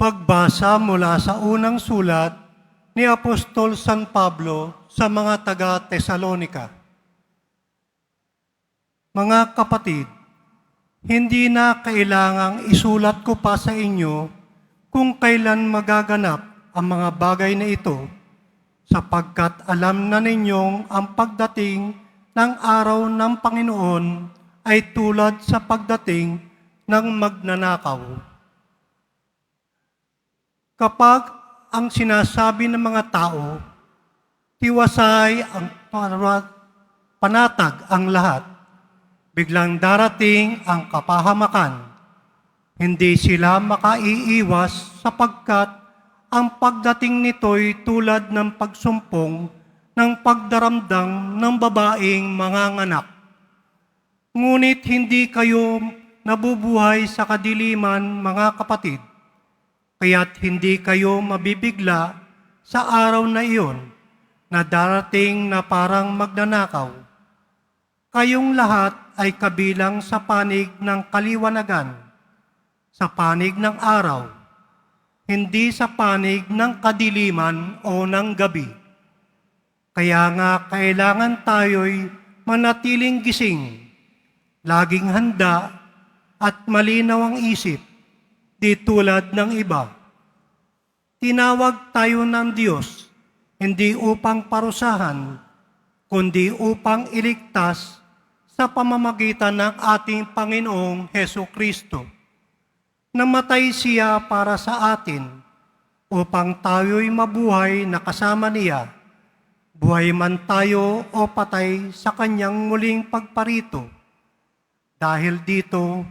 Pagbasa mula sa unang sulat ni Apostol San Pablo sa mga taga-Tesalonika. Mga kapatid, hindi na kailangang isulat ko pa sa inyo kung kailan magaganap ang mga bagay na ito, sapagkat alam na ninyong ang pagdating ng araw ng Panginoon ay tulad sa pagdating ng magnanakaw. Kapag ang sinasabi ng mga tao, tiwasay ang panatag ang lahat, biglang darating ang kapahamakan. Hindi sila makaiiwas sapagkat ang pagdating nito'y tulad ng pagsumpong ng pagdaramdang ng babaeng manganganak. Ngunit hindi kayo nabubuhay sa kadiliman, mga kapatid, kaya't hindi kayo mabibigla sa araw na iyon na darating na parang magnanakaw. Kayong lahat ay kabilang sa panig ng kaliwanagan, sa panig ng araw, hindi sa panig ng kadiliman o ng gabi. Kaya nga kailangan tayo'y manatiling gising, laging handa at malinaw ang isip, di tulad ng iba. Tinawag tayo ng Diyos hindi upang parusahan, kundi upang iligtas sa pamamagitan ng ating Panginoong Heso Kristo. Namatay siya para sa atin upang tayo'y mabuhay na kasama niya, buhay man tayo o patay sa kanyang muling pagparito. Dahil dito,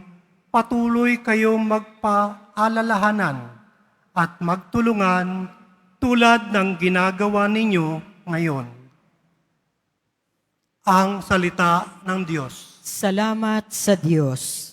patuloy kayong magpaalalahanan at magtulungan tulad ng ginagawa ninyo ngayon. Ang salita ng Diyos. Salamat sa Diyos.